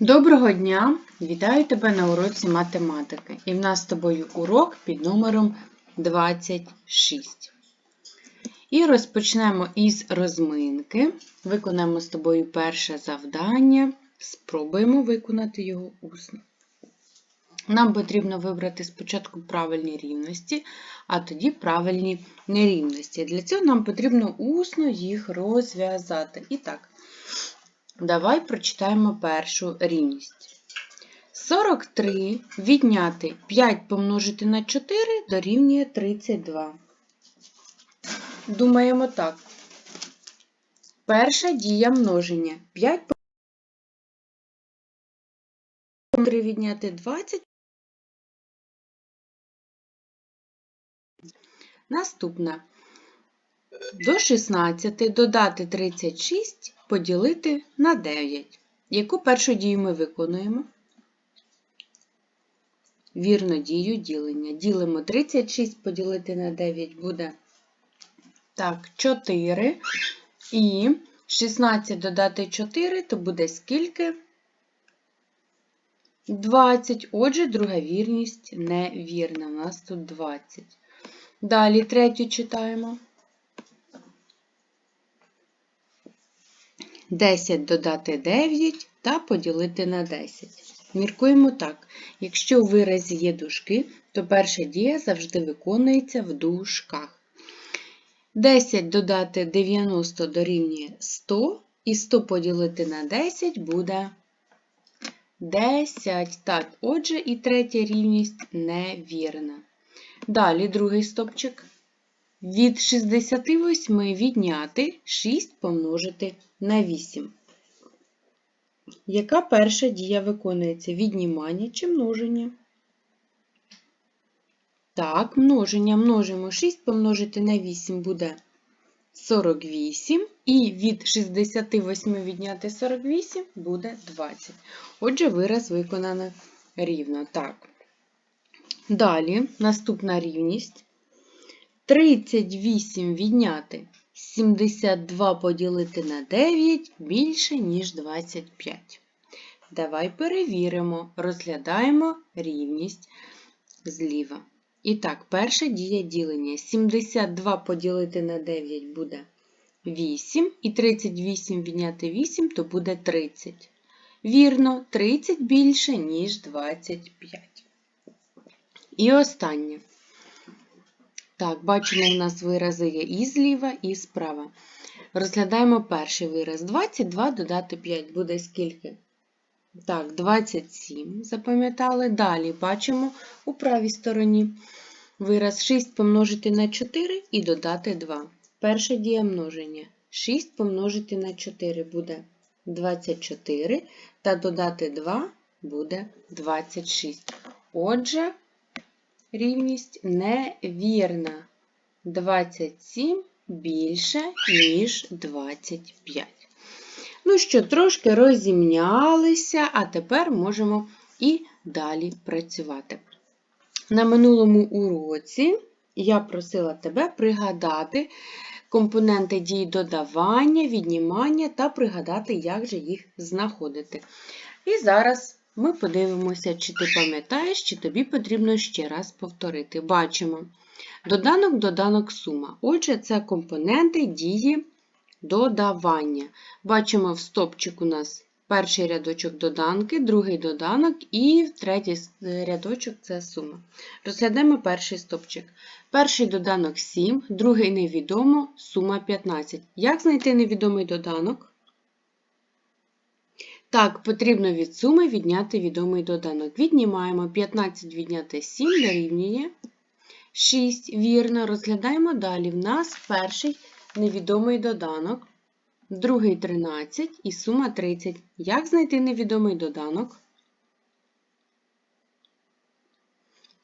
Доброго дня! Вітаю тебе на уроці математики. І в нас з тобою урок під номером 26. І розпочнемо із розминки. Виконаємо з тобою перше завдання. Спробуємо виконати його усно. Нам потрібно вибрати спочатку правильні рівності, а тоді правильні нерівності. Для цього нам потрібно усно їх розв'язати. І так, Давай прочитаємо першу рівність. 43 відняти 5 помножити на 4 дорівнює 32. Думаємо так. Перша дія множення. 5 3 відняти 20. Наступна. До 16 додати 36 поділити на 9. Яку першу дію ми виконуємо? Вірно дію ділення. Ділимо 36 поділити на 9 буде так, 4. І 16 додати 4, то буде скільки? 20. Отже, друга вірність невірна. У нас тут 20. Далі третю читаємо. 10 додати 9 та поділити на 10. Міркуємо так. Якщо у виразі є дужки, то перша дія завжди виконується в дужках. 10 додати 90 дорівнює 100, і 100 поділити на 10 буде 10. Так, отже, і третя рівність невірна. Далі другий стопчик. Від 68 відняти 6 помножити на 8. Яка перша дія виконується? Віднімання чи множення? Так, множення. Множимо 6 помножити на 8 буде 48. І від 68 відняти 48 буде 20. Отже, вираз виконано рівно. Так. Далі наступна рівність. 38 відняти 72 поділити на 9 більше, ніж 25. Давай перевіримо, розглядаємо рівність зліва. І так, перша дія ділення. 72 поділити на 9 буде 8, і 38 відняти 8, то буде 30. Вірно, 30 більше, ніж 25. І останнє. Так, бачимо, у нас вирази є і зліва, і справа. Розглядаємо перший вираз. 22 додати 5 буде скільки? Так, 27. Запам'ятали. Далі бачимо у правій стороні вираз 6 помножити на 4 і додати 2. Перша дія множення. 6 помножити на 4 буде 24, та додати 2 буде 26. Отже, рівність невірна. 27 більше, ніж 25. Ну що, трошки розімнялися, а тепер можемо і далі працювати. На минулому уроці я просила тебе пригадати компоненти дій додавання, віднімання та пригадати, як же їх знаходити. І зараз ми подивимося, чи ти пам'ятаєш, чи тобі потрібно ще раз повторити. Бачимо доданок, доданок, сума. Отже, це компоненти дії додавання. Бачимо в стопчик у нас перший рядочок доданки, другий доданок і третій рядочок це сума. Розглядаємо перший стопчик. Перший доданок 7, другий невідомо, сума 15. Як знайти невідомий доданок? Так, потрібно від суми відняти відомий доданок. Віднімаємо 15 відняти 7 дорівнює 6. Вірно, розглядаємо далі. В нас перший невідомий доданок, другий 13 і сума 30. Як знайти невідомий доданок?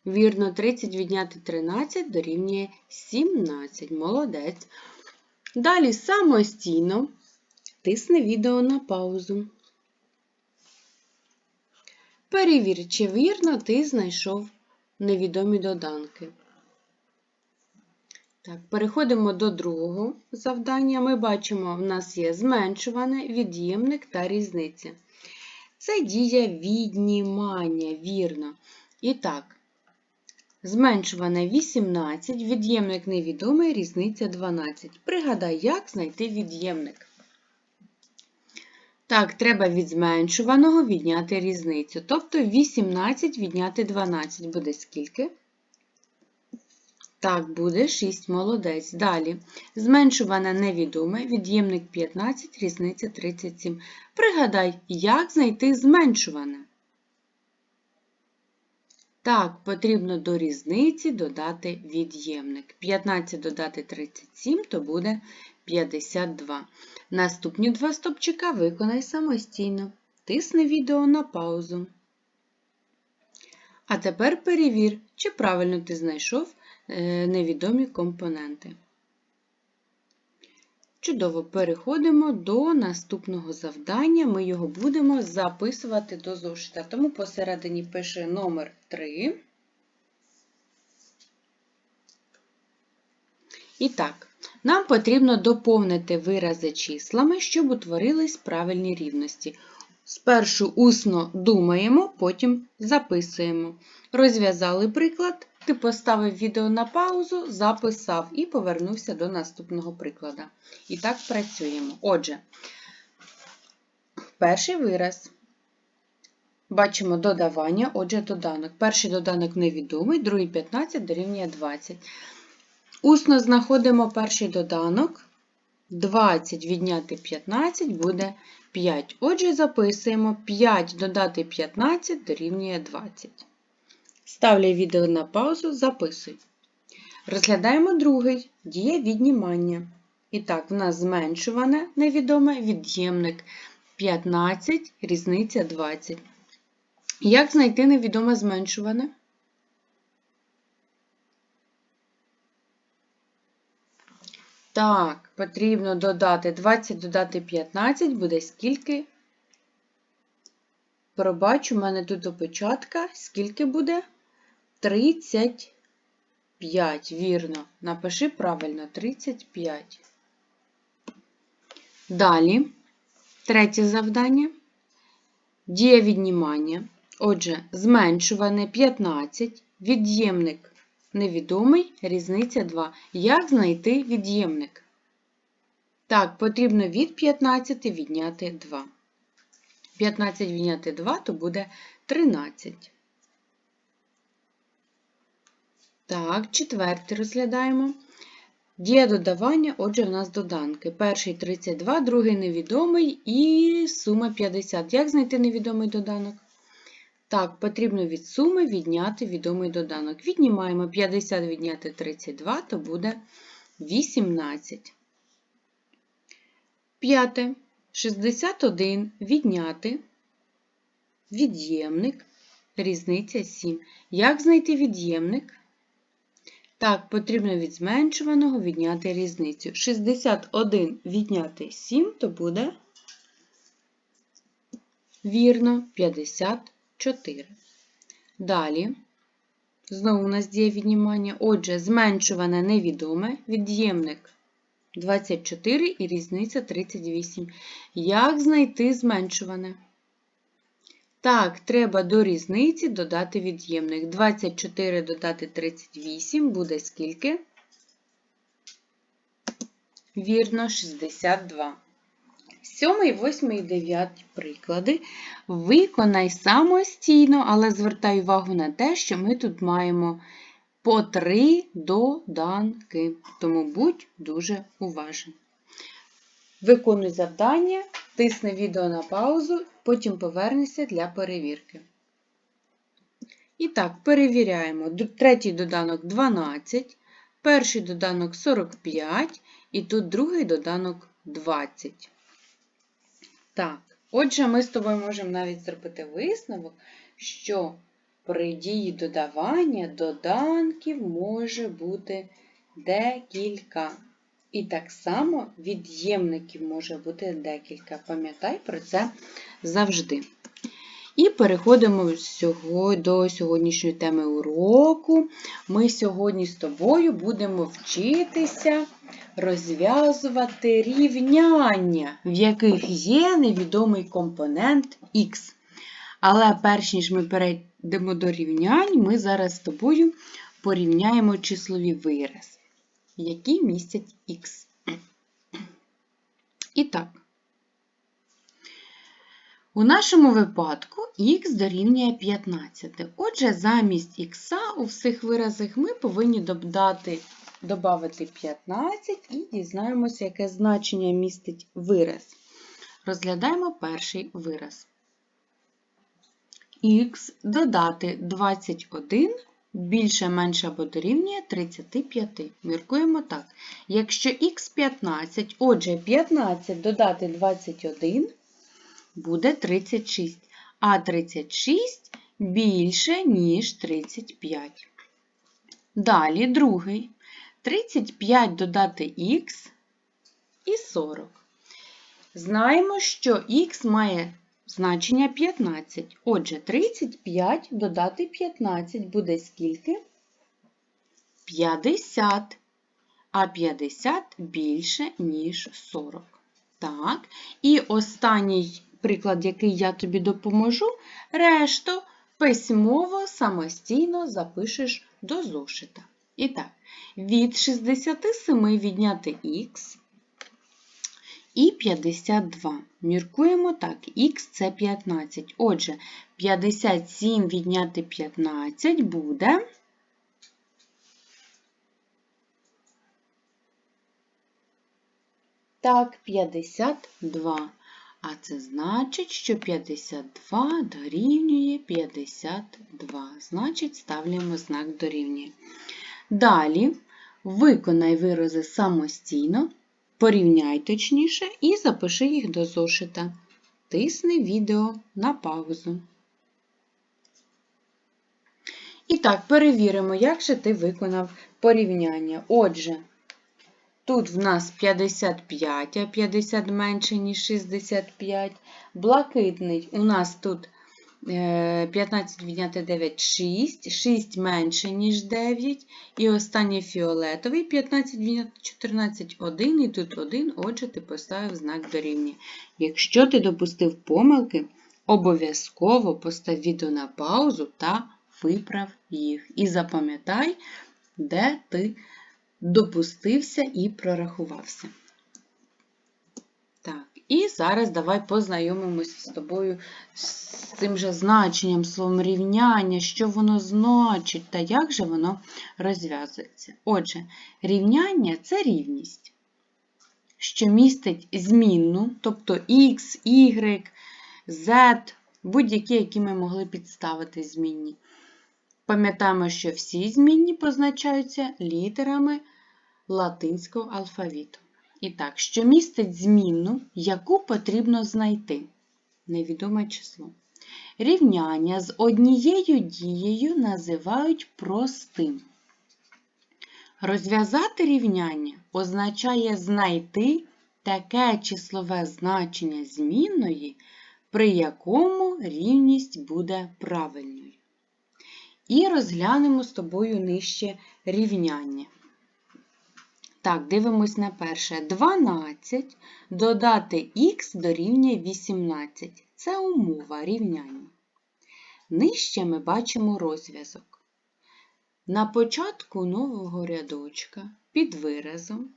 Вірно, 30 відняти 13 дорівнює 17. Молодець. Далі самостійно тисни відео на паузу. Перевір, чи вірно ти знайшов невідомі доданки. Так, Переходимо до другого завдання. Ми бачимо, в нас є зменшуване, від'ємник та різниця. Це дія віднімання, вірно. І так, зменшуване 18, від'ємник невідомий, різниця 12. Пригадай, як знайти від'ємник. Так, треба від зменшуваного відняти різницю. Тобто 18 відняти 12 буде скільки? Так, буде 6 молодець. Далі. Зменшуване невідоме, від'ємник 15, різниця 37. Пригадай, як знайти зменшуване. Так, потрібно до різниці додати від'ємник. 15 додати 37, то буде 52. Наступні два стопчика виконай самостійно. Тисни відео на паузу. А тепер перевір, чи правильно ти знайшов е, невідомі компоненти. Чудово, переходимо до наступного завдання. Ми його будемо записувати до зошита. Тому посередині пише номер 3. І так, нам потрібно доповнити вирази числами, щоб утворились правильні рівності. Спершу усно думаємо, потім записуємо. Розв'язали приклад, ти поставив відео на паузу, записав і повернувся до наступного прикладу. І так працюємо. Отже, перший вираз. Бачимо додавання, отже, доданок. Перший доданок невідомий, другий 15 дорівнює 20. Усно знаходимо перший доданок. 20 відняти 15 буде 5. Отже, записуємо 5 додати 15 дорівнює 20. Ставлю відео на паузу, записуй. Розглядаємо другий дія віднімання. І так, в нас зменшуване невідоме від'ємник 15, різниця 20. Як знайти невідоме зменшуване? Так, потрібно додати 20, додати 15, буде скільки? Пробачу, у мене тут опечатка. Скільки буде? 35. Вірно. Напиши правильно, 35. Далі, третє завдання. Дія віднімання. Отже, зменшуване 15, від'ємник невідомий, різниця 2. Як знайти від'ємник? Так, потрібно від 15 відняти 2. 15 відняти 2, то буде 13. Так, четвертий розглядаємо. Дія додавання, отже, у нас доданки. Перший 32, другий невідомий і сума 50. Як знайти невідомий доданок? Так, потрібно від суми відняти відомий доданок. Віднімаємо 50 відняти 32, то буде 18. П'яте. 61 відняти від'ємник, різниця 7. Як знайти від'ємник? Так, потрібно від зменшуваного відняти різницю. 61 відняти 7, то буде, вірно, 54. Далі, знову у нас діє віднімання. Отже, зменшуване невідоме, від'ємник 24 і різниця 38. Як знайти зменшуване? Так, треба до різниці додати від'ємник. 24 додати 38 буде скільки? Вірно, 62. Сьомий, восьмий і дев'ятий приклади виконай самостійно, але звертай увагу на те, що ми тут маємо по три доданки. Тому будь дуже уважен. Виконуй завдання, тисни відео на паузу, потім повернешся для перевірки. І так, перевіряємо. Третій доданок 12, перший доданок 45, і тут другий доданок 20. Так, отже, ми з тобою можемо навіть зробити висновок, що при дії додавання доданків може бути декілька. І так само від'ємників може бути декілька. Пам'ятай про це завжди. І переходимо до сьогоднішньої теми уроку. Ми сьогодні з тобою будемо вчитися розв'язувати рівняння, в яких є невідомий компонент Х. Але перш ніж ми перейдемо до рівнянь, ми зараз з тобою порівняємо числові вирази, які містять х. І так, у нашому випадку х дорівнює 15. Отже, замість х у всіх виразах ми повинні додати, додати 15 і дізнаємося, яке значення містить вираз. Розглядаємо перший вираз. х додати 21 більше менше або дорівнює 35. Міркуємо так. Якщо х 15, отже, 15 додати 21 буде 36, а 36 більше, ніж 35. Далі другий. 35 додати х і 40. Знаємо, що х має значення 15. Отже, 35 додати 15 буде скільки? 50. А 50 більше, ніж 40. Так. І останній приклад, який я тобі допоможу, решту письмово самостійно запишеш до зошита. І так, від 67 відняти х і 52. Міркуємо так, х це 15. Отже, 57 відняти 15 буде. Так, 52. А це значить, що 52 дорівнює 52. Значить, ставляємо знак дорівнює. Далі виконай вирази самостійно, порівняй точніше і запиши їх до зошита. Тисни відео на паузу. І так, перевіримо, як же ти виконав порівняння. Отже, Тут в нас 55, а 50 менше, ніж 65. Блакитний у нас тут 15 е, відняти 9 6, 6 менше, ніж 9. І останній фіолетовий 15 відняти 14 1, і тут 1, отже, ти поставив знак дорівнює. Якщо ти допустив помилки, обов'язково постав відео на паузу та виправ їх. І запам'ятай, де ти допустився і прорахувався. І зараз давай познайомимося з тобою з цим же значенням, словом рівняння, що воно значить та як же воно розв'язується. Отже, рівняння це рівність, що містить змінну, тобто X, Y, Z, будь-які, які ми могли підставити змінні. Пам'ятаємо, що всі змінні позначаються літерами латинського алфавіту. І так, що містить змінну, яку потрібно знайти. Невідоме число. Рівняння з однією дією називають простим. Розв'язати рівняння означає знайти таке числове значення змінної, при якому рівність буде правильною. І розглянемо з тобою нижче рівняння. Так, дивимось на перше. 12 додати х дорівнює 18. Це умова рівняння. Нижче ми бачимо розв'язок. На початку нового рядочка під виразом,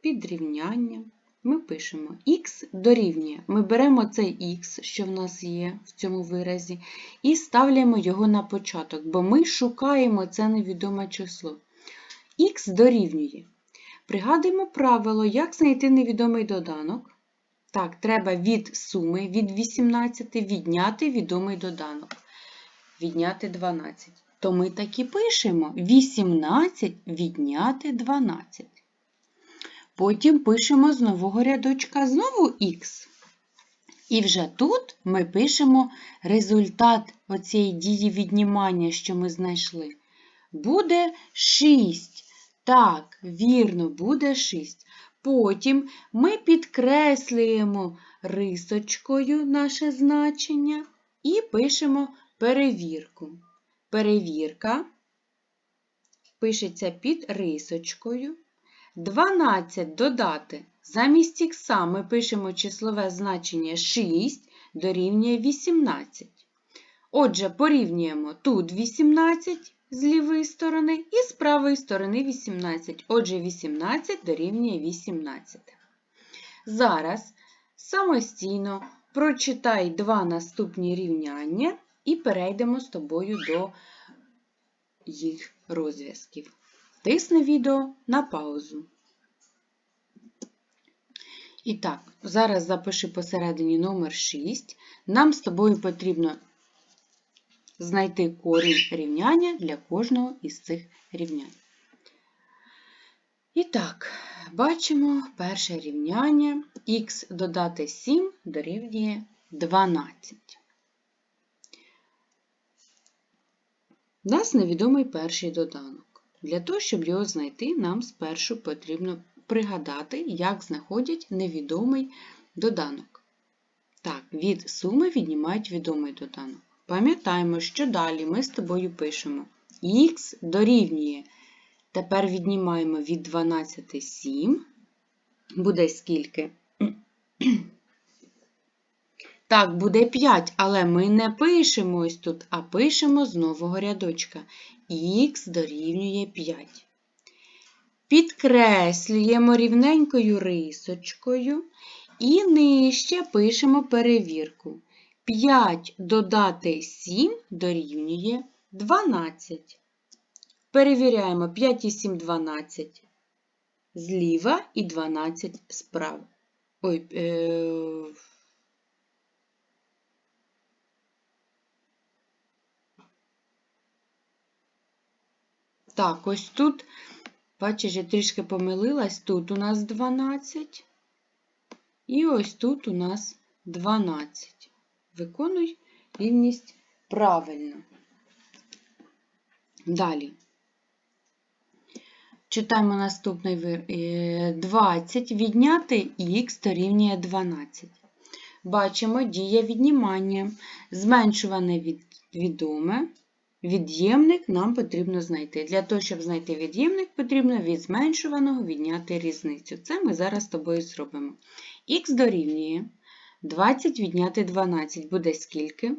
під рівнянням ми пишемо х дорівнює. Ми беремо цей х, що в нас є в цьому виразі, і ставляємо його на початок, бо ми шукаємо це невідоме число. Х дорівнює. Пригадуємо правило, як знайти невідомий доданок. Так, треба від суми від 18 відняти відомий доданок. Відняти 12. То ми так і пишемо 18 відняти 12. Потім пишемо з нового рядочка знову х. І вже тут ми пишемо результат оцієї дії віднімання, що ми знайшли. Буде 6. Так, вірно, буде 6. Потім ми підкреслюємо рисочкою наше значення і пишемо перевірку. Перевірка пишеться під рисочкою. 12 додати. Замість х ми пишемо числове значення 6 дорівнює 18. Отже, порівнюємо тут 18 з лівої сторони і з правої сторони 18. Отже, 18 дорівнює 18. Зараз самостійно прочитай два наступні рівняння і перейдемо з тобою до їх розв'язків. Тисни відео на паузу. І так, зараз запиши посередині номер 6. Нам з тобою потрібно знайти корінь рівняння для кожного із цих рівнянь. І так, бачимо перше рівняння х додати 7 дорівнює 12. У нас невідомий перший доданок. Для того, щоб його знайти, нам спершу потрібно пригадати, як знаходять невідомий доданок. Так, від суми віднімають відомий доданок. Пам'ятаємо, що далі ми з тобою пишемо х дорівнює. Тепер віднімаємо від 12 7. Буде скільки? Так, буде 5, але ми не пишемо ось тут, а пишемо з нового рядочка. Х дорівнює 5. Підкреслюємо рівненькою рисочкою і нижче пишемо перевірку. 5 додати 7 дорівнює 12. Перевіряємо 5 і 7 12 зліва і 12 справа. Ой, е... Так, ось тут, бачиш, я трішки помилилась, тут у нас 12, і ось тут у нас 12. Виконуй рівність правильно. Далі. Читаємо наступний вир. 20 відняти х дорівнює 12. Бачимо дія віднімання. Зменшуване від відоме. Від'ємник нам потрібно знайти. Для того, щоб знайти від'ємник, потрібно від зменшуваного відняти різницю. Це ми зараз з тобою зробимо. Х дорівнює 20 відняти 12 буде скільки?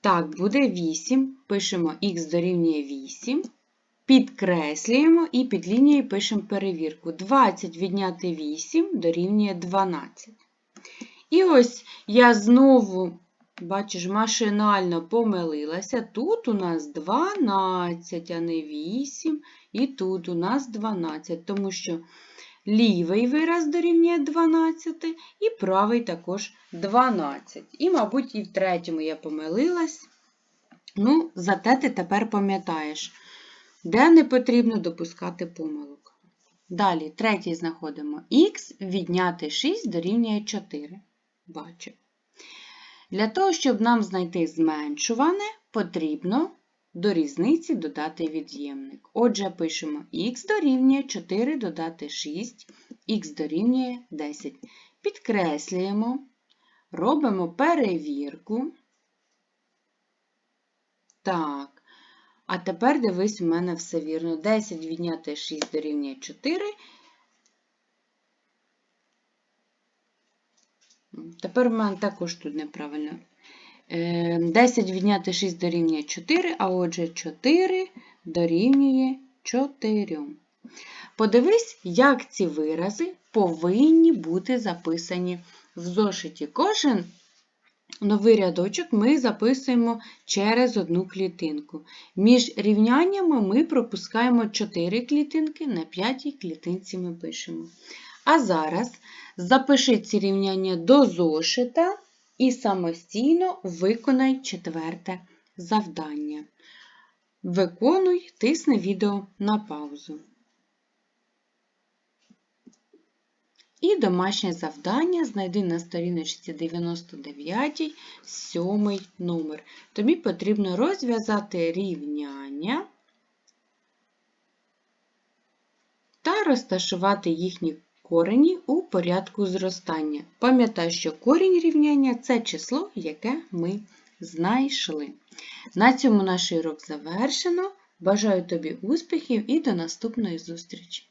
Так, буде 8. Пишемо х дорівнює 8. Підкреслюємо і під лінією пишемо перевірку. 20 відняти 8 дорівнює 12. І ось я знову, бачиш, машинально помилилася. Тут у нас 12, а не 8. І тут у нас 12, тому що лівий вираз дорівнює 12, і правий також 12. І, мабуть, і в третьому я помилилась. Ну, зате ти тепер пам'ятаєш, де не потрібно допускати помилок. Далі, третій знаходимо х відняти 6 дорівнює 4. Бачу. Для того, щоб нам знайти зменшуване, потрібно до різниці додати від'ємник. Отже, пишемо х дорівнює 4 додати 6, х дорівнює 10. Підкреслюємо, робимо перевірку. Так, а тепер дивись, у мене все вірно. 10 відняти 6 дорівнює 4. Тепер у мене також тут неправильно. 10 е, відняти 6 дорівнює 4, а отже 4 дорівнює 4. Подивись, як ці вирази повинні бути записані в зошиті. Кожен новий рядочок ми записуємо через одну клітинку. Між рівняннями ми пропускаємо 4 клітинки, на 5 клітинці ми пишемо. А зараз запиши ці рівняння до зошита і самостійно виконай четверте завдання. Виконуй, тисни відео на паузу. І домашнє завдання знайди на сторіночці 99 сьомий номер. Тобі потрібно розв'язати рівняння та розташувати їхні корені у порядку зростання. Пам'ятай, що корінь рівняння це число, яке ми знайшли. На цьому наш урок завершено. Бажаю тобі успіхів і до наступної зустрічі!